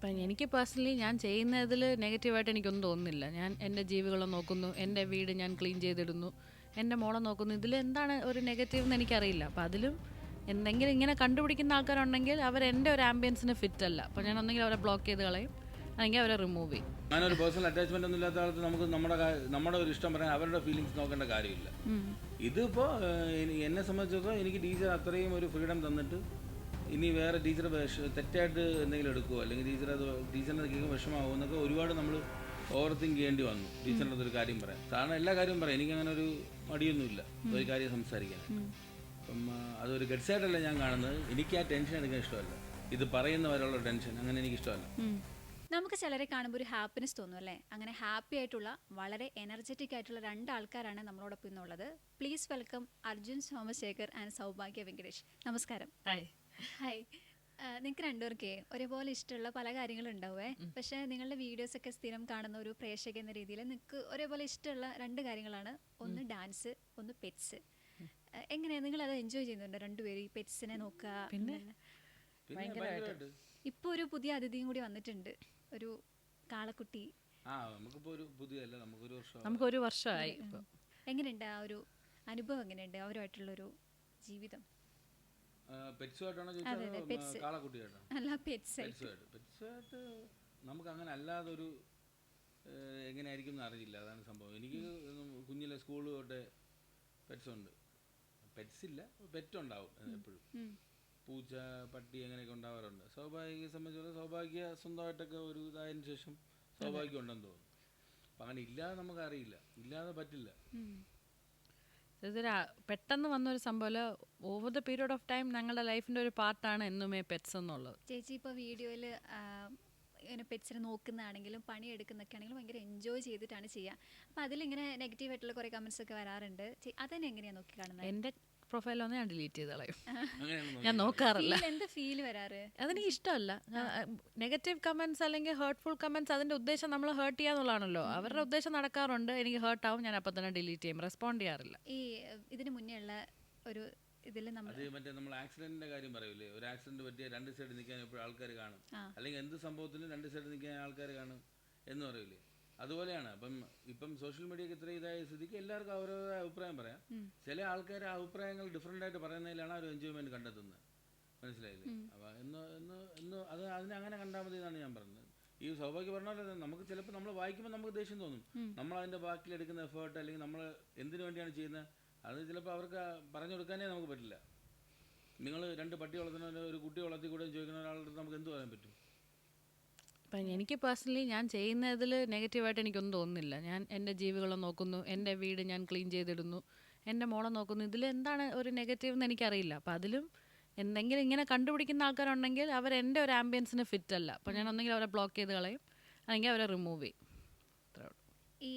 ഇപ്പം എനിക്ക് പേഴ്സണലി ഞാൻ ചെയ്യുന്നതിൽ നെഗറ്റീവായിട്ട് എനിക്കൊന്നും തോന്നുന്നില്ല. ഞാൻ എന്റെ ജീവികളെ നോക്കുന്നു എന്റെ വീട് ഞാൻ ക്ലീൻ ചെയ്തിടുന്നു എന്റെ മോളെ നോക്കുന്നു. ഇതിൽ എന്താണ് ഒരു നെഗറ്റീവ് എന്ന് എനിക്കറിയില്ല. അപ്പം അതിലും എന്തെങ്കിലും ഇങ്ങനെ കണ്ടുപിടിക്കുന്ന ആൾക്കാരുണ്ടെങ്കിൽ അവർ എന്റെ ഒരു ആംബിയൻസിന് ഫിറ്റ് അല്ല. അപ്പോൾ ഞാൻ ഒന്നെങ്കിൽ അവരെ ബ്ലോക്ക് ചെയ്ത് കളയും അല്ലെങ്കിൽ അവരെ റിമൂവ് ചെയ്യും. ഞാനൊരു പേഴ്സണൽ അറ്റാച്ച്മെന്റ് ഒന്നും ഇല്ലാത്ത ആൾക്ക് നമുക്ക് നമ്മുടെ നമ്മുടെ ഒരു ഇഷ്ടം പറയാൻ അവരുടെ ഫീലിങ്സ് നോക്കേണ്ട കാര്യമില്ല. ഇതിപ്പോൾ എന്നെ സംബന്ധിച്ചിടത്തോളം എനിക്ക് ടീച്ചർ അത്രയും ഒരു ഫ്രീഡം തന്നിട്ട് ഇനി വേറെ ടീച്ചർ തെറ്റായിട്ട് എന്തെങ്കിലും എടുക്കുമോ അല്ലെങ്കിൽ ടീച്ചർ അത് ടീച്ചറിന്റെ കേൾക്കുമ്പോൾ വിഷമാവും എന്നൊക്കെ ഒരുപാട് നമ്മൾ ഓവർ തിങ്ക് ചെയ്യേണ്ടി വന്നു. ടീച്ചറിന്റെ അടുത്തൊരു കാര്യം പറയാം കാരണം എല്ലാ കാര്യവും പറയാം. എനിക്ക് അങ്ങനെ ഒരു മടിയൊന്നുമില്ല. ഒരു കാര്യം സംസാരിക്കാൻ. അപ്പം ആ, അതൊരു ഗഡ്സായിട്ടല്ല ഞാൻ കാണുന്നത്. എനിക്ക് ആ ടെൻഷൻ എടുക്കാൻ ഇഷ്ടമല്ല. ഇത് പറയുന്നവരുള്ള ടെൻഷൻ അങ്ങനെ എനിക്ക് ഇഷ്ടമല്ല. നമുക്ക് ചിലരെ കാണുമ്പോൾ ഒരു ഹാപ്പിനെസ് തോന്നും അല്ലേ? അങ്ങനെ ഹാപ്പി ആയിട്ടുള്ള വളരെ എനർജറ്റിക് ആയിട്ടുള്ള രണ്ട് ആൾക്കാരാണ് നമ്മളോടൊപ്പം ഇന്നുള്ളത്. Please welcome Arjun Somasekhar and Saubhagya Venkatesh. നമസ്കാരം. ഹായ് ഹായ് നിങ്ങൾക്ക് രണ്ടുപേർക്കേ ഒരേപോലെ ഇഷ്ടമുള്ള പല കാര്യങ്ങളും ഉണ്ടാവേ പക്ഷേ നിങ്ങളുടെ വീഡിയോസ് ഒക്കെ സ്ഥിരം കാണുന്ന ഒരു പ്രേക്ഷക എന്ന രീതിയിൽ നിങ്ങൾക്ക് ഒരേപോലെ ഇഷ്ടമുള്ള രണ്ട് കാര്യങ്ങളാണ്. ഒന്ന് ഡാൻസ് ഒന്ന് പെറ്റ്സ്. എങ്ങനെയാ നിങ്ങൾ അത് എൻജോയ് ചെയ്യുന്നുണ്ടോ രണ്ടുപേരും ഈ പെറ്റ്സിനെ നോക്കുക പിന്നെ? ഇപ്പൊ ഒരു പുതിയ അതിഥിയും കൂടി വന്നിട്ടുണ്ട്. ഒരു കാളക്കുട്ടി. നമുക്കൊരു വർഷം നമുക്കൊരു വർഷമായി എങ്ങനെയുണ്ട് ആ ഒരു അനുഭവം? എങ്ങനെയുണ്ട് അവരുമായിട്ടുള്ള ഒരു ജീവിതം പെറ്റ്സുമായിട്ടാണോ അതെ, അതെ, ചോദിച്ചത് pets. കാളക്കുട്ടിയായിട്ടാണോ അല്ല പെറ്റ്സ് നമുക്ക് അങ്ങനെ അല്ലാതെ ഒരു എങ്ങനെയായിരിക്കും എന്ന് അറിയില്ല. അതാണ് സംഭവം. എനിക്ക് കുഞ്ഞിലെ സ്കൂൾ തൊട്ടേ പെറ്റ്സ് ഉണ്ട് പെറ്റ്സ് ഇല്ല പെറ്റ് ഉണ്ടാവും എപ്പോഴും പൂച്ച പട്ടി അങ്ങനെയൊക്കെ ഉണ്ടാവാറുണ്ട്. സ്വാഭാവിക സംബന്ധിച്ചുള്ള സ്വാഭാവിക സ്വന്തമായിട്ടൊക്കെ ഒരു ഇതായതിനു ശേഷം സ്വാഭാവികം ഉണ്ടെന്ന് തോന്നുന്നു അപ്പം അങ്ങനെ ഇല്ലാതെ നമുക്ക് അറിയില്ല ഇല്ലാതെ പറ്റില്ല. ഇതൊരു പെട്ടെന്ന് വന്നൊരു സംഭവം over the period of time ഞങ്ങളുടെ ലൈഫിന്റെ ഒരു പാർട്ടാണ് എന്നുമേ പെറ്റ്സ് എന്നുള്ളത്. ചേച്ചി ഇപ്പോൾ വീഡിയോയിൽ ഇങ്ങനെ പെറ്റ്സിനെ നോക്കുന്നതാണെങ്കിലും പണിയെടുക്കുന്നൊക്കെ ആണെങ്കിലും ഭയങ്കര എൻജോയ് ചെയ്തിട്ടാണ് ചെയ്യുക അപ്പോൾ അതിലിങ്ങനെ നെഗറ്റീവ് ആയിട്ടുള്ള കുറേ കമന്റ്സ് ഒക്കെ വരാറുണ്ട്. അതെന്നെ അതന്നെ എങ്ങനെയാണ് നോക്കി കാണുന്നത് എന്റെ പ്രൊഫൈൽ വന്ന് ഞാൻ ഡിലീറ്റ് ചെയ്ത് കളയും. അങ്ങനെയാണ് ഞാൻ നോക്കാറില്ല. എന്ത് ഫീൽ വരാറ്? അതെനിക്ക് ഇഷ്ടമല്ല. നെഗറ്റീവ് കമൻസ് അല്ലെങ്കിൽ ഹേർട്ട്ഫുൾ കമൻസ് അതിന്റെ ഉദ്ദേശം നമ്മൾ ഹേർട്ട് ചെയ്യാന്നുള്ളതാണല്ലോ. അവരുടെ ഉദ്ദേശം നടക്കാറുണ്ട്. എനിക്ക് ഹേർട്ട് ആവും. ഞാൻ അപ്പൊ തന്നെ ഡിലീറ്റ് ചെയ്യും. റെസ്പോണ്ട് ചെയ്യാറില്ല. ഈ ഇതിന് മുന്നേ ഉള്ള ഒരു ഇതിൽ നമ്മൾ മറ്റേ നമ്മൾ ആക്സിഡന്റിന്റെ കാര്യം പറയൂലേ? ഒരു ആക്സിഡന്റ് പറ്റിയ രണ്ട് സൈഡ് നിൽക്കാൻ എപ്പോഴും ആൾക്കാർ കാണും. അല്ലെങ്കിൽ എന്ത് സംഭവത്തിലും രണ്ട് സൈഡ് നിൽക്കാൻ ആൾക്കാർ കാണും എന്ന് പറയൂലേ? അതുപോലെയാണ്. അപ്പം ഇപ്പം സോഷ്യൽ മീഡിയക്ക് ഇത്ര ഇതായ സ്ഥിതിക്ക് എല്ലാവർക്കും അവരവരുടെ അഭിപ്രായം പറയാം. ചില ആൾക്കാർ അഭിപ്രായങ്ങൾ ഡിഫറെന്റ് ആയിട്ട് പറയുന്നതിലാണ് അവർ എൻജോയ്മെന്റ് കണ്ടെത്തുന്നത്. മനസ്സിലായില്ലേ? അപ്പം എന്ന് എന്ന് എന്ന് അത് അതിനെ അങ്ങനെ കണ്ടാൽ മതി എന്നാണ് ഞാൻ പറഞ്ഞത്. ഈ സൗഭാഗ്യം പറഞ്ഞാൽ നമുക്ക് ചിലപ്പോൾ നമ്മൾ വായിക്കുമ്പോൾ നമുക്ക് ദേഷ്യം തോന്നും. നമ്മൾ അതിന്റെ ബാക്കിൽ എടുക്കുന്ന എഫേർട്ട് അല്ലെങ്കിൽ നമ്മൾ എന്തിനു വേണ്ടിയാണ് ചെയ്യുന്നത്? അത് ചിലപ്പോൾ അവർക്ക് പറഞ്ഞു കൊടുക്കാനേ നമുക്ക് പറ്റില്ല. നിങ്ങൾ രണ്ട് പട്ടി വളർത്തുന്ന ഒരു കുട്ടി വളർത്തി കൂടെ ചോദിക്കുന്ന ഒരാളുടെ നമുക്ക് എന്ത് പറയാൻ പറ്റും? ഇപ്പം എനിക്ക് പേഴ്സണലി ഞാൻ ചെയ്യുന്നതിൽ നെഗറ്റീവായിട്ട് എനിക്കൊന്നും തോന്നുന്നില്ല. ഞാൻ എന്റെ ജീവികളെ നോക്കുന്നു എന്റെ വീട് ഞാൻ ക്ലീൻ ചെയ്തിടുന്നു എന്റെ മോളെ നോക്കുന്നു. ഇതിൽ എന്താണ് ഒരു നെഗറ്റീവ് എന്ന് എനിക്കറിയില്ല. അപ്പം അതിലും എന്തെങ്കിലും ഇങ്ങനെ കണ്ടുപിടിക്കുന്ന ആൾക്കാരുണ്ടെങ്കിൽ അവർ എന്റെ ഒരു ആംബിയൻസിന് ഫിറ്റ് അല്ല അപ്പം ഞാൻ ഒന്നെങ്കിൽ അവരെ ബ്ലോക്ക് ചെയ്ത് കളയും അല്ലെങ്കിൽ അവരെ റിമൂവ് ചെയ്യും. അത്രേ ഉള്ളൂ. ഈ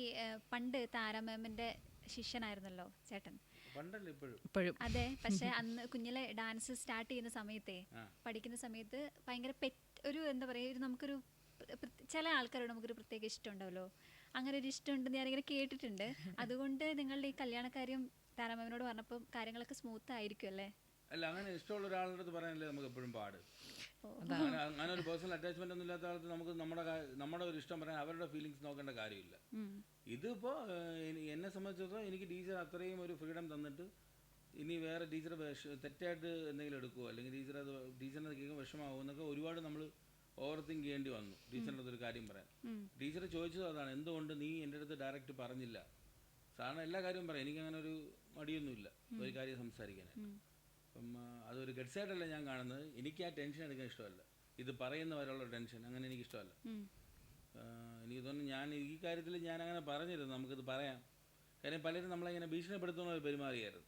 പണ്ട് താരമേമിന്റെ ശിഷ്യനായിരുന്നല്ലോ ചേട്ടൻ? പണ്ടല്ല ഇപ്പോഴും. ഇപ്പോഴും. അതെ പക്ഷെ അന്ന് കുഞ്ഞിലെ ഡാൻസ് സ്റ്റാർട്ട് ചെയ്യുന്ന സമയത്തെ പഠിക്കുന്ന സമയത്ത് ഭയങ്കര പെറ്റ് ഒരു എന്താ പറയുക ഒരു നമുക്കൊരു ചില ആൾക്കാരോട് നമുക്കൊരു പ്രത്യേക ഇഷ്ടം ഉണ്ടാവല്ലോ അങ്ങനെ ഒരു ഇഷ്ടം ഉണ്ടെന്ന് ഞാനിങ്ങനെ കേട്ടിട്ടുണ്ട്. അതുകൊണ്ട് നിങ്ങളുടെ ഈ കല്യാണക്കാര്യം താരാമാമിനോട് പറഞ്ഞപ്പോൾ കാര്യങ്ങളൊക്കെ സ്മൂത്ത് ആയിരിക്കും അല്ലേ? അല്ല അങ്ങനെ ഇഷ്ടമുള്ള ഒരാളുടെ അടുത്ത് പറയാനല്ലേ നമുക്ക് എപ്പോഴും പാട്. അങ്ങനെ അങ്ങനെ ഒരു പേഴ്സണൽ അറ്റാച്ച്മെന്റ് ഒന്നും ഇല്ലാത്ത ആൾക്ക് നമുക്ക് നമ്മുടെ നമ്മുടെ ഒരു ഇഷ്ടം പറയാൻ അവരുടെ ഫീലിങ്സ് നോക്കേണ്ട കാര്യമില്ല. ഇതിപ്പോൾ എന്നെ സംബന്ധിച്ചിടത്തോളം എനിക്ക് ടീച്ചർ അത്രയും ഒരു ഫ്രീഡം തന്നിട്ട് ഇനി വേറെ ടീച്ചർ തെറ്റായിട്ട് എന്തെങ്കിലും എടുക്കുമോ അല്ലെങ്കിൽ ടീച്ചർ അത് ടീച്ചറിനെ കേൾക്കുമ്പോൾ വിഷമാവും എന്നൊക്കെ ഒരുപാട് നമ്മൾ ഓവർ തിങ്ക് ചെയ്യേണ്ടി വന്നു. ടീച്ചറിന്റെ ഒരു കാര്യം പറയാൻ ടീച്ചർ ചോദിച്ചത് അതാണ് എന്തുകൊണ്ട് നീ എന്റെ അടുത്ത് ഡയറക്റ്റ് പറഞ്ഞില്ല? സാറിന് എല്ലാ കാര്യവും പറയാം. എനിക്കങ്ങനെ ഒരു മടിയൊന്നുമില്ല ഒരു കാര്യം സംസാരിക്കാനായിട്ട് അപ്പം അതൊരു ഗഡ്സായിട്ടല്ല ഞാൻ കാണുന്നത്. എനിക്ക് ആ ടെൻഷൻ എടുക്കാൻ ഇഷ്ടമല്ല. ഇത് പറയുന്നവരുള്ള ടെൻഷൻ അങ്ങനെ എനിക്ക് ഇഷ്ടമല്ല. എനിക്ക് തോന്നുന്നു ഞാൻ ഈ കാര്യത്തിൽ ഞാൻ അങ്ങനെ പറഞ്ഞിരുന്നു. നമുക്കിത് പറയാം. കാര്യം പലരും നമ്മളിങ്ങനെ ഭീഷണിപ്പെടുത്തുന്ന പെരുമാറിയായിരുന്നു.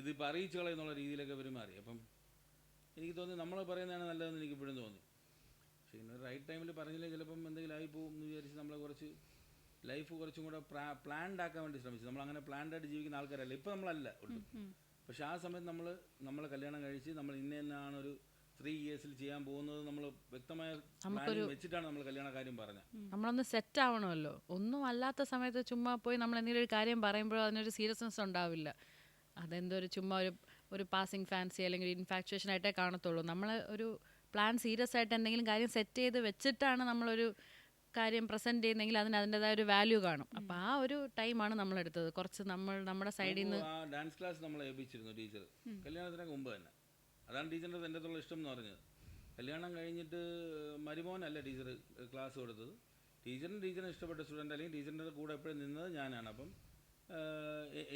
ഇതിപ്പോൾ അറിയിച്ചു കളയുന്നുള്ള രീതിയിലൊക്കെ പെരുമാറി. അപ്പം എനിക്ക് തോന്നി നമ്മൾ പറയുന്നതാണ് നല്ലതെന്ന് എനിക്ക് ഇപ്പോഴും തോന്നി. പക്ഷേ ഇങ്ങനെ റൈറ്റ് ടൈമിൽ പറഞ്ഞില്ലേ ചിലപ്പം എന്തെങ്കിലും ആയി പോകും എന്ന് വിചാരിച്ച് നമ്മളെ കുറച്ച് ലൈഫ് കുറച്ചും കൂടെ പ്ലാൻഡ് ആക്കാൻ വേണ്ടി ശ്രമിച്ചു. നമ്മൾ അങ്ങനെ പ്ലാൻഡ് ആയിട്ട് ജീവിക്കുന്ന ആൾക്കാരല്ല. ഇപ്പം നമ്മളല്ല ഒട്ടും. പക്ഷെ ആ സമയത്ത് നമ്മൾ നമ്മളെ കല്യാണം കഴിച്ച് നമ്മൾ ഇന്ന എന്നാണ് ഒരു ത്രീ ഇയേഴ്സിൽ ചെയ്യാൻ പോകുന്നത് നമ്മൾ വ്യക്തമായ വെച്ചിട്ടാണ് നമ്മൾ കല്യാണ കാര്യം പറഞ്ഞത്. നമ്മളൊന്ന് സെറ്റ് ആവണമല്ലോ. ഒന്നും അല്ലാത്ത സമയത്ത് ചുമ്മാ പോയി നമ്മൾ എന്തെങ്കിലും ഒരു കാര്യം പറയുമ്പോഴോ അതിനൊരു സീരിയസ്നെസ് ഉണ്ടാവില്ല. അതെന്തോ ഒരു ചുമ്മാ ഒരു ഒരു പാസിങ് ഫാൻസി അല്ലെങ്കിൽ ഇൻഫാക്ച്വേഷൻ ആയിട്ടേ കാണത്തുള്ളൂ. നമ്മൾ ഒരു പ്ലാൻ സീരിയസ് ആയിട്ട് എന്തെങ്കിലും കാര്യം സെറ്റ് ചെയ്ത് വെച്ചിട്ടാണ് നമ്മളൊരു കാര്യം പ്രസന്റ് ചെയ്യുന്നെങ്കിൽ അതിന് അതിന്റെതായ ഒരു വാല്യൂ കാണും. അപ്പോൾ ആ ഒരു ടൈമാണ് നമ്മൾ എടുത്തത് കുറച്ച് നമ്മൾ നമ്മുടെ സൈഡിൽ നിന്ന് ഡാൻസ് ക്ലാസ് നമ്മളെ ഏൽപ്പിച്ചിരുന്നു ടീച്ചർ. കല്യാണത്തിനൊക്കെ മുമ്പ് തന്നെ. അതാണ് ടീച്ചറിന്റെ എന്റെ അടുത്തുള്ള ഇഷ്ടം എന്ന് പറഞ്ഞത്. കല്യാണം കഴിഞ്ഞിട്ട് മരുമോനല്ല ടീച്ചർ ക്ലാസ് കൊടുത്തത്. ടീച്ചറിന് ടീച്ചറിന് ഇഷ്ടപ്പെട്ട സ്റ്റുഡന്റ് അല്ലെങ്കിൽ ടീച്ചറിന്റെ കൂടെ എപ്പോഴും നിന്നത് ഞാനാണ്. അപ്പം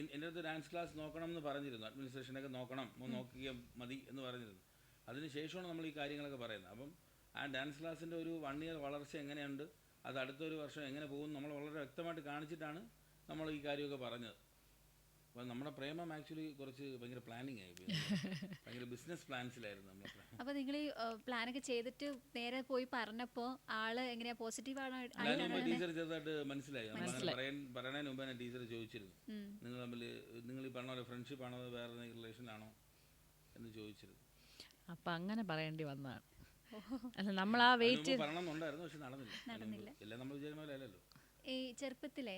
എന്റെ അടുത്ത് ഡാൻസ് ക്ലാസ് നോക്കണം എന്ന് പറഞ്ഞിരുന്നു. അഡ്മിനിസ്ട്രേഷനൊക്കെ നോക്കണം. നോക്കിയാൽ നോക്കിയ മതി എന്ന് പറഞ്ഞിരുന്നു. അതിന് ശേഷമാണ് നമ്മൾ ഈ കാര്യങ്ങളൊക്കെ പറയുന്നത്. അപ്പം ആ ഡാൻസ് ക്ലാസ്സിന്റെ ഒരു വൺ ഇയർ വളർച്ച എങ്ങനെയുണ്ട്? അത് അടുത്തൊരു വർഷം എങ്ങനെ പോകും നമ്മൾ വളരെ വ്യക്തമായിട്ട് കാണിച്ചിട്ടാണ് നമ്മൾ ഈ കാര്യമൊക്കെ പറഞ്ഞത്. അപ്പം നമ്മുടെ പ്രേമം ആക്ച്വലി കുറച്ച് ഭയങ്കര പ്ലാനിങ് ആയി. ഭയങ്കര ബിസിനസ് പ്ലാൻസിലായിരുന്നു നമ്മൾ പ്രേമം. അപ്പൊ നിങ്ങൾ ഈ പ്ലാനൊക്കെ ചെയ്തിട്ട് നേരെ പോയി പറഞ്ഞപ്പോ ആൾ എങ്ങനെയാ പോസിറ്റീവ് ആണോ ടീച്ചർ ചെറുതായിട്ട് മനസ്സിലായി. പറയാൻ പറയണതിന് മുമ്പ് തന്നെ ടീച്ചർ ചോദിച്ചിരുന്നു. നിങ്ങൾ തമ്മിൽ നിങ്ങൾ ഈ പറഞ്ഞ പോലെ ഫ്രണ്ട്ഷിപ്പ് ആണോ വേറെ റിലേഷൻ ആണോ എന്ന് ചോദിച്ചിരുന്നു. അപ്പം അങ്ങനെ പറയേണ്ടി വന്നതാണ്. അല്ല നമ്മൾ ആ വെയിറ്റ് മുമ്പ് പക്ഷെ നടന്നില്ല. അതിന് നമ്മൾ വിചാരിക്കുന്ന അല്ലല്ലോ. ഈ ചെറുപ്പത്തിലെ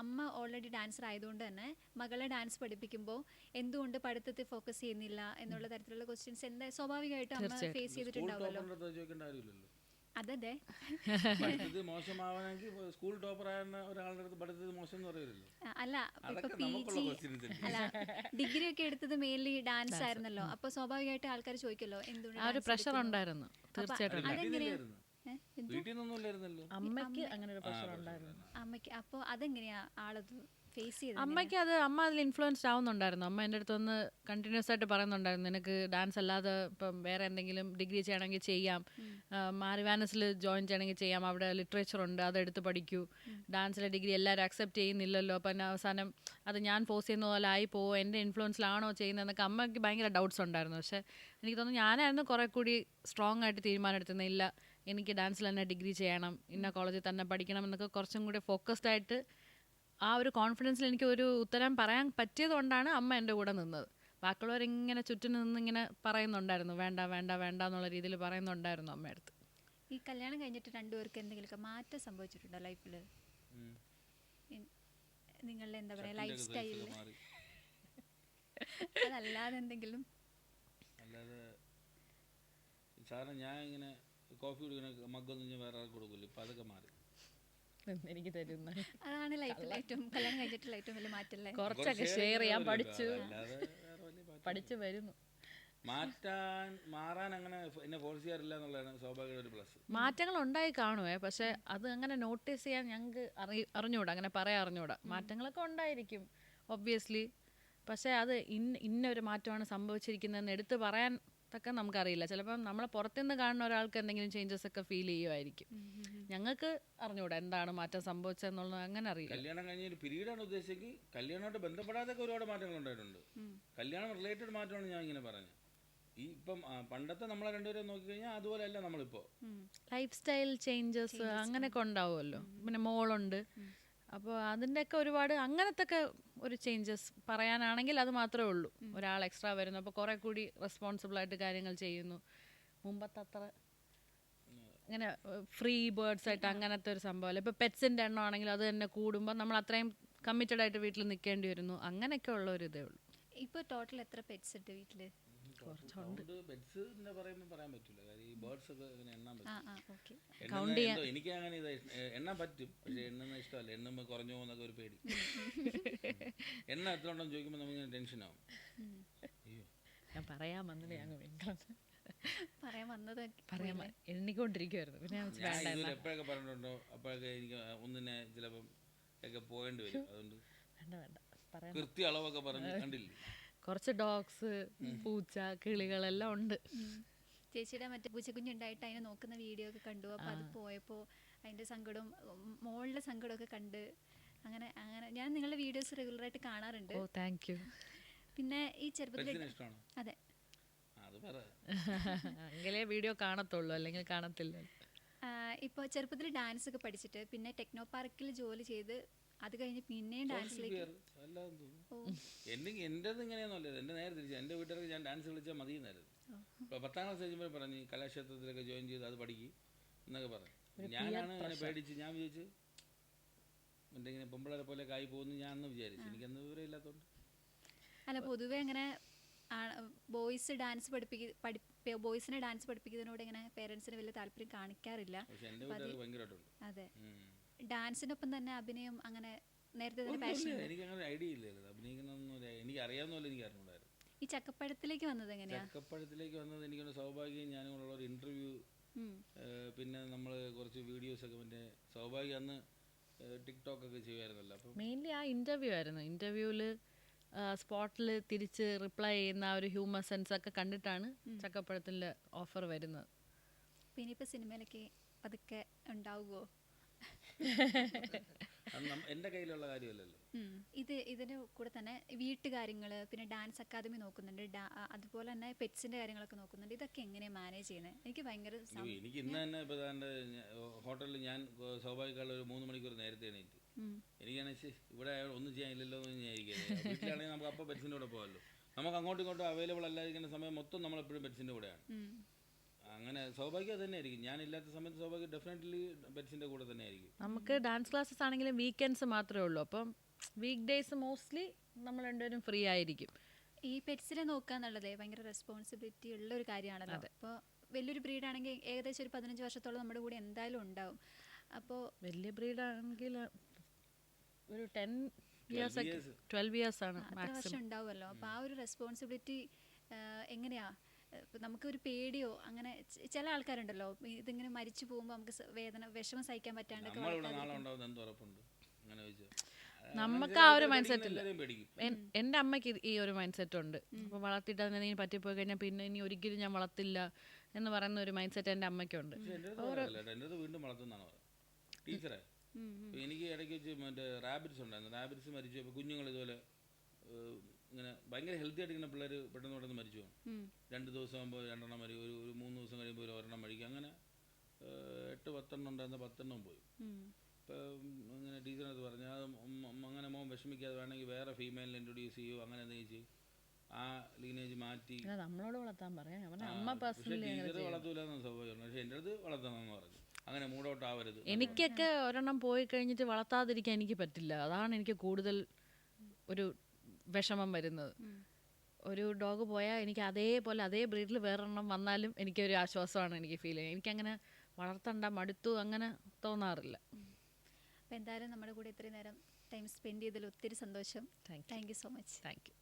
അമ്മ ഓൾറെഡി ഡാൻസർ ആയതുകൊണ്ട് തന്നെ മകളെ ഡാൻസ് പഠിപ്പിക്കുമ്പോൾ എന്തുകൊണ്ട് പഠിത്തത്തിൽ ഫോക്കസ് ചെയ്യുന്നില്ല എന്നുള്ള തരത്തിലുള്ള ക്വസ്റ്റ്യൻസ് എന്താ സ്വാഭാവികമായിട്ടും അമ്മ ഫേസ് ചെയ്തിട്ടുണ്ടാവുമല്ലോ. അതെ. മോശമാവണമെങ്കിൽ സ്കൂൾ ടോപ്പർ ആയ ഒരാളുടെ അടുത്ത് പഠിത്തത്തിൽ അല്ല ഇപ്പൊ പി ജി അല്ല ഡിഗ്രി ഒക്കെ എടുത്തത് മെയിൻലി ഡാൻസ് ആയിരുന്നല്ലോ. അപ്പൊ സ്വാഭാവികമായിട്ട് ആൾക്കാർ ചോദിക്കല്ലോ എന്തുകൊണ്ട് ആ ഒരു പ്രഷർ? ഉണ്ടായിരുന്നു തീർച്ചയായിട്ടും. അതെങ്ങനെയാ അമ്മയ്ക്ക് അങ്ങനെ ഒരു പ്രഷർ ഉണ്ടായിരുന്നു. അമ്മയ്ക്ക്. അപ്പൊ അതെങ്ങനെയാ ആളത് ഫേസ് ചെയ്തത് അമ്മയ്ക്ക് അത് അമ്മ അതിൽ ഇൻഫ്ലുവൻസ്ഡ് ആവുന്നുണ്ടായിരുന്നു. അമ്മ എന്റെ അടുത്ത് വന്ന് കണ്ടിന്യൂസ് ആയിട്ട് പറയുന്നുണ്ടായിരുന്നു നിനക്ക് ഡാൻസ് അല്ലാതെ ഇപ്പം വേറെ എന്തെങ്കിലും ഡിഗ്രി ചെയ്യണമെങ്കിൽ ചെയ്യാം. മാറിവാനസിൽ ജോയിൻ ചെയ്യണമെങ്കിൽ ചെയ്യാം. അവിടെ ലിറ്ററേച്ചർ ഉണ്ട് അതെടുത്ത് പഠിക്കൂ. ഡാൻസിലെ ഡിഗ്രി എല്ലാവരും അക്സെപ്റ്റ് ചെയ്യുന്നില്ലല്ലോ. അപ്പം അവസാനം അത് ഞാൻ ഫോഴ്സ് ചെയ്യുന്ന പോലെ ആയി പോവോ? എന്റെ ഇൻഫ്ലുവൻസിലാണോ ചെയ്യുന്നതെന്നൊക്കെ അമ്മയ്ക്ക് ഭയങ്കര ഡൗട്ട്സ് ഉണ്ടായിരുന്നു. പക്ഷേ എനിക്ക് തോന്നുന്നു ഞാനായിരുന്നു കുറേ കൂടി സ്ട്രോങ് ആയിട്ട് തീരുമാനം ഇല്ല എനിക്ക് ഡാൻസിൽ തന്നെ ഡിഗ്രി ചെയ്യണം ഇന്ന കോളേജിൽ തന്നെ പഠിക്കണം എന്നൊക്കെ കുറച്ചും കൂടി ഫോക്കസ്ഡ് ആയിട്ട് ആ ഒരു കോൺഫിഡൻസിൽ എനിക്ക് ഒരു ഉത്തരം പറയാൻ പറ്റിയതുകൊണ്ടാണ് അമ്മ എന്റെ കൂടെ നിന്നത്. ബാക്കിയുള്ളവരിങ്ങനെ ചുറ്റും നിന്ന് ഇങ്ങനെ പറയുന്നുണ്ടായിരുന്നു. വേണ്ട വേണ്ട വേണ്ട എന്നുള്ള രീതിയിൽ പറയുന്നുണ്ടായിരുന്നു അമ്മയടുത്ത്. ഈ കല്യാണം കഴിഞ്ഞിട്ട് രണ്ടുപേർക്ക് എന്തെങ്കിലുമൊക്കെ മാറ്റം സംഭവിച്ചിട്ടുണ്ടോ ലൈഫിൽ. നിങ്ങളുടെ എന്താ പറയാ ലൈഫ് സ്റ്റൈലിൽ. അതല്ലാതെ എന്തെങ്കിലും? അല്ലാതെ സാധാരണ ഞാൻ ഇങ്ങനെ കോഫി കുടിക്കുന്ന മഗ്ഗൊന്നും ഞാൻ വേറെ ആൾക്ക് കൊടുക്കില്ല ഇപ്പം അതൊക്കെ മാറി. എനിക്ക് തരുന്ന. അതാണ് ലൈഫിൽ ഏറ്റവും കല്യാണം കഴിഞ്ഞിട്ടുള്ള ഏറ്റവും വലിയ മാറ്റല്ലേ? കുറച്ചൊക്കെ ഷെയർ ചെയ്യാൻ പഠിച്ചു. പഠിച്ചു വരുന്നു. മാറ്റാൻ മാറാൻ അങ്ങനെ എന്നെ ഫോഴ്സ് ചെയ്യാറില്ല എന്നുള്ളതാണ് സ്വാഭാവിക ഒരു പ്ലസ് മാറ്റങ്ങൾ ഉണ്ടായി കാണുവേ പക്ഷെ അത് അങ്ങനെ നോട്ടീസ് ചെയ്യാൻ ഞങ്ങൾക്ക് അറി അറിഞ്ഞൂടാ അങ്ങനെ പറയാൻ അറിഞ്ഞൂടാ. മാറ്റങ്ങളൊക്കെ ഉണ്ടായിരിക്കും ഒബ്വിയസ്ലി പക്ഷേ അത് ഇന്ന ഇന്ന ഒരു മാറ്റമാണ് സംഭവിച്ചിരിക്കുന്നതെന്ന് എടുത്ത് പറയാൻ തക്ക നമുക്കറിയില്ല. ചിലപ്പം നമ്മളെ പുറത്തുനിന്ന് കാണുന്ന ഒരാൾക്ക് എന്തെങ്കിലും ചേഞ്ചസ് ഒക്കെ ഫീൽ ചെയ്യുമായിരിക്കും ഞങ്ങൾക്ക് അറിഞ്ഞൂടാ എന്താണ് മാറ്റം സംഭവിച്ചതെന്നുള്ളത് അങ്ങനെ അറിയില്ല. കല്യാണം കഴിഞ്ഞ ഒരു പീരീഡാണ് ഉദ്ദേശിച്ചെങ്കിൽ കല്യാണമായിട്ട് ബന്ധപ്പെടാതെ ഒരുപാട് മാറ്റങ്ങൾ ഉണ്ടായിട്ടുണ്ട്. കല്യാണം റിലേറ്റഡ് മാറ്റമാണ് ഞാൻ ഇങ്ങനെ പറഞ്ഞത് ഈ ഇപ്പം പണ്ടത്തെ നമ്മളെ രണ്ടുപേരും നോക്കിക്കഴിഞ്ഞാൽ അതുപോലെയല്ല നമ്മളിപ്പോൾ ലൈഫ് സ്റ്റൈൽ ചേഞ്ചസ് അങ്ങനെയൊക്കെ ഉണ്ടാവുമല്ലോ. പിന്നെ മോളുണ്ട്. അപ്പോൾ അതിന്റെയൊക്കെ ഒരുപാട് അങ്ങനത്തെ ഒക്കെ ഒരു ചേഞ്ചസ് പറയാനാണെങ്കിൽ അത് മാത്രമേ ഉള്ളൂ. ഒരാൾ എക്സ്ട്രാ വരുന്നു. അപ്പോൾ കുറേ കൂടി റെസ്പോൺസിബിൾ ആയിട്ട് കാര്യങ്ങൾ ചെയ്യുന്നു. മുമ്പത്തെ അത്ര ഇങ്ങനെ ഫ്രീ ബേർഡ്സ് ആയിട്ട് അങ്ങനത്തെ ഒരു സംഭവമല്ല. ഇപ്പോൾ പെറ്റ്സിന്റെ എണ്ണം ആണെങ്കിൽ അത് തന്നെ കൂടുമ്പോൾ നമ്മൾ അത്രയും കമ്മിറ്റഡ് ആയിട്ട് വീട്ടിൽ നിൽക്കേണ്ടി വരുന്നു. അങ്ങനെയൊക്കെ ഉള്ള ഒരു ഇതേ ഉള്ളൂ. ഇപ്പൊ ടോട്ടൽ എത്ര പെറ്റ്സ് ഉണ്ട് വീട്ടിൽ? സൗണ്ട് ബെഡ്സ് പറയുമ്പോൾ പറയാൻ പറ്റില്ല ഈ ബേർഡ്സ് ഒക്കെ എണ്ണാൻ ആ ആ ഓക്കെ എണ്ണുന്ന എന്തോ എനിക്ക് അങ്ങനെ ഇത് എണ്ണാൻ പറ്റും. പക്ഷെ എണ്ണുന്ന ഇഷ്ടമല്ല. എണ്ണുമ്പോൾ കുറഞ്ഞു പോകുന്നൊക്കെ ഒരു പേടി. എണ്ണ എത്ര ഉണ്ടെന്ന് ചോദിക്കുമ്പോൾ നമുക്ക് ടെൻഷൻ ആവും. ഞാൻ പറയാൻ വന്നില്ല ഞങ്ങൾ പറയാൻ വന്നത് പറയാൻ എണ്ണിക്കൊണ്ടിരിക്കുവായിരുന്നു. പിന്നെ എപ്പോഴൊക്കെ പറഞ്ഞിട്ടുണ്ടോ? അപ്പോഴൊക്കെ എനിക്ക് ഒന്നിനെ ചിലപ്പം ഒക്കെ പോകേണ്ടി വരും. അതുകൊണ്ട് വേണ്ട വേണ്ട. പറയാൻ കൃത്യ അളവൊക്കെ പറഞ്ഞു കണ്ടില്ലേ? കുറച്ച് ഡോഗ്സ് പൂച്ച കിളികളെല്ലാം ഉണ്ട്. ചേച്ചിയുടെ മറ്റേ പൂച്ചക്കുഞ്ഞുണ്ടായിട്ട് അതിനെ നോക്കുന്ന വീഡിയോ ഒക്കെ കണ്ടു. അപ്പൊ അത് പോയപ്പോ അതിന്റെ സങ്കടവും മോളിലെ മോളുടെ സങ്കടമൊക്കെ കണ്ട് അങ്ങനെ അങ്ങനെ. ഞാൻ നിങ്ങളുടെ വീഡിയോസ് റെഗുലർ ആയിട്ട് കാണാറുണ്ട്. ഓ താങ്ക് യു പിന്നെ ഈ ചെറുപ്പത്തിൽ അതെ. എങ്കിലേ വീഡിയോ കാണത്തുള്ളൂ അല്ലെങ്കിൽ കാണത്തില്ല. ഇപ്പോൾ ചെറുപ്പത്തിൽ ഡാൻസ് ഒക്കെ പഠിച്ചിട്ട് പിന്നെ ടെക്നോ പാർക്കിൽ ജോലി ചെയ്ത് അത് കഴിഞ്ഞ് പിന്നെയും ഡാൻസിലേക്ക് എന്റേത് ഇങ്ങനെയൊന്നുമല്ല എന്റെ നേരെ തിരിച്ചു എന്റെ വീട്ടുകാർക്ക് ഞാൻ ഡാൻസ് കളിച്ചാൽ മതി എന്നായിരുന്നു ഇപ്പോൾ പത്താം ക്ലാസ് കഴിയുമ്പോൾ പറഞ്ഞു കലാക്ഷേത്രത്തിലൊക്കെ ജോയിൻ ചെയ്ത് അത് പഠിക്കും എന്നൊക്കെ പറഞ്ഞു. ഞാനാണ് അങ്ങനെ പേടിച്ച് ഞാൻ വിചാരിച്ചു എന്റെ ഇങ്ങനെ പൊമ്പിളരെ പോലെ കായി പോകുന്നു ഞാൻ അന്ന് വിചാരിച്ചു എനിക്കന്ന് വിവരം ഇല്ലാത്തതുകൊണ്ട് അല്ല പൊതുവെ അങ്ങനെ ബോയ്സ് ഡാൻസ് പഠിപ്പിക്ക പഠി ബോയ്സിനെ ഡാൻസ് പഠിപ്പിക്കുന്നതിനോട് ഇങ്ങനെ പേരൻസിന് വലിയ താല്പര്യം കാണിക്കാറില്ല. അതെ. ഡാൻസിനൊപ്പം തന്നെ അഭിനയം അങ്ങനെ നേരത്തെ തന്നെ പാഷൻ എനിക്ക് അങ്ങനെ ഐഡിയ ഇല്ലല്ലോ. അഭിനയിക്കണമെന്നൊന്നും എനിക്ക് അറിയാവുന്നല്ലോ എനിക്ക് അറിഞ്ഞൂടായിരുന്നു ഈ ചക്കപ്പഴത്തിലേക്ക് വന്നത് എങ്ങനെയാ? ചക്കപ്പഴത്തിലേക്ക് വന്നത് എനിക്കൊരു സൗഭാഗ്യം ഞാനും കൂടെ ഒരു ഇന്റർവ്യൂ പിന്നെ നമ്മൾ കുറച്ച് വീഡിയോസ് ഒക്കെ മറ്റേ സൗഭാഗ്യം അന്ന് ടിക്ടോക്ക് ഒക്കെ ചെയ്യുമായിരുന്നല്ലോ. അപ്പം മെയിൻലി ആ ഇന്റർവ്യൂ ആയിരുന്നു. ഇന്റർവ്യൂൽ സ്പോട്ടിൽ തിരിച്ച് റിപ്ലൈ ചെയ്യുന്ന ആ ഒരു ഹ്യൂമർ സെൻസ് ഒക്കെ കണ്ടിട്ടാണ് ചക്കപ്പഴത്തിന്റെ ഓഫർ വരുന്നത്. പിന്നെ ഇപ്പൊ സിനിമയിലൊക്കെ പതുക്കെ ഉണ്ടാവുമോ നമ്മ- കയ്യിലുള്ള കാര്യമല്ലല്ലോ. ഇത് ഇതിന്റെ കൂടെ തന്നെ വീട്ടുകാര്യങ്ങൾ പിന്നെ ഡാൻസ് അക്കാദമി നോക്കുന്നുണ്ട്. അതുപോലെ തന്നെ പെറ്റ്സിന്റെ കാര്യങ്ങളൊക്കെ നോക്കുന്നുണ്ട്. ഇതൊക്കെ എങ്ങനെ മാനേജ് ചെയ്യുന്നത് എനിക്ക് ഭയങ്കര എനിക്ക് ഇന്ന് തന്നെ ഇപ്പൊ ഹോട്ടലിൽ ഞാൻ സ്വാഭാവികമായിട്ടുള്ള ഒരു മൂന്ന് മണിക്കൂർ നേരത്തെ എണീറ്റ്. എനിക്കാണെങ്കിൽ ഇവിടെ ഒന്നും ചെയ്യാനില്ലല്ലോ എന്ന് ഞാൻ ഇരിക്കുന്നത് വീട്ടിലാണെങ്കിൽ നമുക്ക് അപ്പോൾ പെറ്റ്സിന്റെ കൂടെ പോകാമല്ലോ. നമുക്ക് അങ്ങോട്ടും ഇങ്ങോട്ടും അവൈലബിൾ അല്ലാതിരിക്കുന്ന സമയം മൊത്തം നമ്മളെപ്പോഴും പെറ്റ്സിന്റെ കൂടെയാണ്. അങ്ങനെ സൗഭാഗ്യം തന്നെ ആയിരിക്കും ഞാൻ ഇല്ലാത്ത സമയത്ത് സൗഭാഗ്യം ഡെഫിനറ്റ്ലി പെറ്റ്സിന്റെ കൂടെ തന്നെ ആയിരിക്കും നമുക്ക് ഡാൻസ് ക്ലാസ്സസ് ആണെങ്കിലും വീക്കെൻഡ്സ് മാത്രമേ ഉള്ളൂ. അപ്പം വീക്ക് ഡേയ്സ് മോസ്റ്റ്ലി നമ്മൾ രണ്ടുപേരും ഫ്രീ ആയിരിക്കും. ഈ പെറ്റ്സിനെ നോക്കുക എന്നുള്ളത് ഭയങ്കര റെസ്പോൺസിബിലിറ്റി ഉള്ള ഒരു കാര്യമാണല്ലോ. അപ്പോൾ വലിയൊരു ബ്രീഡ് ആണെങ്കിൽ ഏകദേശം ഒരു പതിനഞ്ച് വർഷത്തോളം നമ്മുടെ കൂടെ എന്തായാലും ഉണ്ടാവും. അപ്പോൾ വലിയ ബ്രീഡ് ആണെങ്കിൽ ഒരു ടെൻ ഇയേഴ്സ്. ട്വൽവ് ഇയേഴ്സ് ആണ് വർഷം ഉണ്ടാവുമല്ലോ. അപ്പോൾ ആ ഒരു റെസ്പോൺസിബിലിറ്റി എങ്ങനെയാ ഇപ്പൊ നമുക്കൊരു പേടിയോ? അങ്ങനെ ചില ആൾക്കാരുണ്ടല്ലോ. ഇതിങ്ങനെ മരിച്ചു പോകുമ്പോൾ നമുക്ക് വേദന വിഷമം സഹിക്കാൻ പറ്റാണ്ടൊക്കെ നമുക്ക് ആ ഒരു മൈൻഡ് സെറ്റ് ഇല്ല എന്റെ അമ്മയ്ക്ക് ഈ ഒരു മൈൻഡ് സെറ്റ് ഉണ്ട് അപ്പോൾ വളർത്തിയിട്ട് അതിനെ പറ്റിപ്പോയി കഴിഞ്ഞാൽ പിന്നെ ഇനി ഒരിക്കലും ഞാൻ വളർത്തില്ല എന്ന് പറയുന്ന ഒരു മൈൻഡ് സെറ്റ് എന്റെ അമ്മയ്ക്കുണ്ട് ടീച്ചറെ. എനിക്ക് ഇടയ്ക്ക് വെച്ച് മറ്റേ റാബിറ്റ്സ് ഉണ്ടായിരുന്നു. റാബിറ്റ്സ് മരിച്ചു കുഞ്ഞുങ്ങൾ ഇതുപോലെ ഇങ്ങനെ ഭയങ്കര ഹെൽത്തി ആയിട്ട് ഇങ്ങനെ പിള്ളേർ പെട്ടെന്ന് പെട്ടെന്ന് മരിച്ചു പോകും. രണ്ട് ദിവസം ആകുമ്പോൾ രണ്ടെണ്ണം മരി ഒരു ഒരു മൂന്ന് ദിവസം കഴിയുമ്പോൾ ഒരു ഒരെണ്ണം മരിക്കും. അങ്ങനെ എട്ട് പത്തെണ്ണം ഉണ്ടായിരുന്ന പത്തെണ്ണം പോയി. ഇപ്പം ഇങ്ങനെ ടീച്ചറിനടുത്ത് പറഞ്ഞു അത് അങ്ങനെ മോൻ വിഷമിക്കാതെ വേണമെങ്കിൽ വേറെ ഫീമെയിൽ ഇൻട്രൊഡ്യൂസ് ചെയ്യൂ അങ്ങനെ എന്തെങ്കിലും ചെയ്യും. ആ ലീനേജ് മാറ്റി. നമ്മളോട് വളർത്താൻ പറയാം. പക്ഷേ പേഴ്സണലി അങ്ങനെ ടീച്ചർ ചെയ്യും. വളർത്തൂലെന്ന് സ്വാഭാവികമാണ് പക്ഷേ എന്റെ അടുത്ത് വളർത്തണമെന്ന് പറഞ്ഞു. അങ്ങനെ മൂടൗട്ട് ആവരുത് എനിക്കൊക്കെ ഒരെണ്ണം പോയി കഴിഞ്ഞിട്ട് വളർത്താതിരിക്കാൻ എനിക്ക് പറ്റില്ല. അതാണ് എനിക്ക് കൂടുതൽ ഒരു വിഷമം വരുന്നത്. ഒരു ഡോഗ് പോയാൽ എനിക്ക് അതേപോലെ അതേ ബ്രീഡിൽ വേറൊരെണ്ണം വന്നാലും എനിക്കൊരു ആശ്വാസമാണ് എനിക്ക് ഫീൽ ചെയ്യുന്നത്. എനിക്കങ്ങനെ വളർത്തണ്ട മടുത്തു അങ്ങനെ തോന്നാറില്ല. അപ്പോൾ എന്തായാലും നമ്മുടെ കൂടെ ഇത്രയും നേരം ടൈം സ്പെൻഡ് ചെയ്തതിൽ ഒത്തിരി സന്തോഷം. Thank you so much thank you